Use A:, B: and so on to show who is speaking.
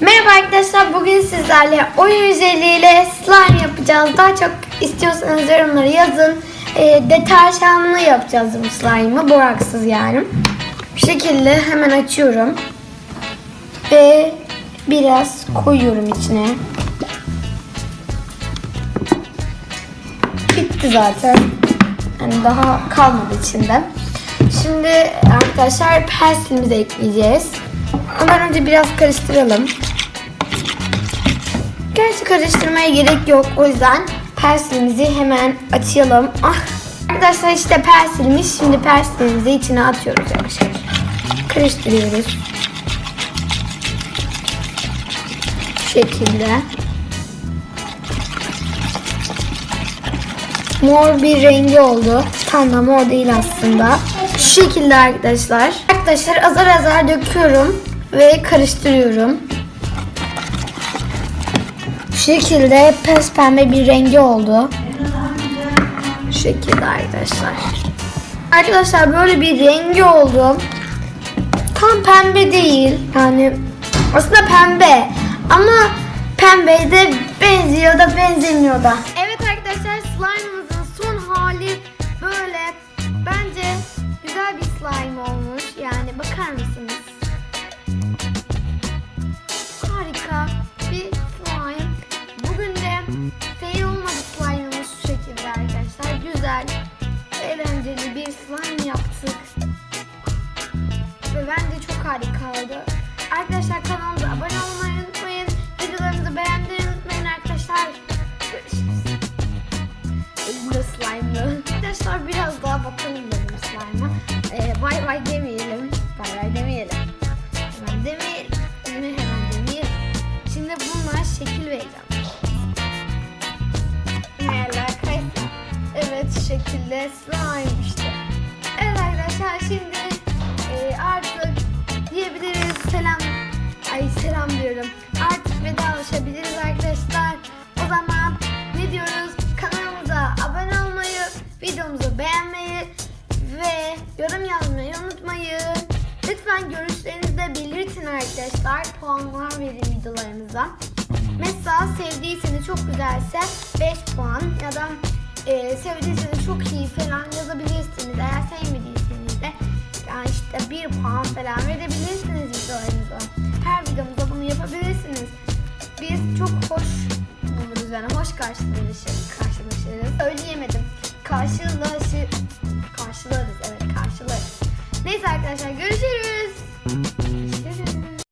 A: Merhaba arkadaşlar bugün sizlerle oyun üzeriyle slime yapacağız. Daha çok istiyorsanız yorumları yazın. E, deterjanlı yapacağız bu slime'ı. Boraksız yani. Bu şekilde hemen açıyorum. Ve biraz koyuyorum içine. Bitti zaten. Yani daha kalmadı içinde. Şimdi arkadaşlar persilimizi ekleyeceğiz. Ondan önce biraz karıştıralım. Gerçi karıştırmaya gerek yok. O yüzden persilimizi hemen açalım. Ah. Arkadaşlar işte persilimiz. Şimdi persilimizi içine atıyoruz yavaş yavaş. Karıştırıyoruz. Bu şekilde. Mor bir rengi oldu. Tam da mor değil aslında. Şu şekilde arkadaşlar. Arkadaşlar azar azar döküyorum ve karıştırıyorum. Şekilde pes pembe bir rengi oldu. Şu şekilde arkadaşlar. Arkadaşlar böyle bir rengi oldu. Tam pembe değil. Yani aslında pembe. Ama pembeye de benziyor da benzemiyor da. Evet arkadaşlar slime'ımızın bence çok harika oldu. Arkadaşlar kanalımıza abone olmayı unutmayın. Videolarımızı beğenmeyi unutmayın arkadaşlar. Görüşürüz. Elimde slime'lı. Arkadaşlar biraz daha bakalım benim slime'a. Ee, bay bay demeyelim. Bay bay demeyelim. Hemen demeyelim. Hemen demeyelim. Şimdi bunlar şekil vereceğim. Merhaba arkadaşlar. Evet şekilde slime işte. Artık vedalaşabiliriz arkadaşlar. O zaman ne diyoruz? Kanalımıza abone olmayı, videomuzu beğenmeyi ve yorum yazmayı unutmayın. Lütfen görüşlerinizi de belirtin arkadaşlar. Puanlar verin videolarımıza. Mesela sevdiyseniz çok güzelse 5 puan ya da e, sevdiyseniz çok iyi falan yazabilirsiniz. Eğer sevmediyseniz de yani işte 1 puan falan verebilirsiniz hoş karşılaşır, şey, karşılaşırız. Söyleyemedim. Karşılaşı, karşılarız evet karşılarız. Neyse arkadaşlar görüşürüz.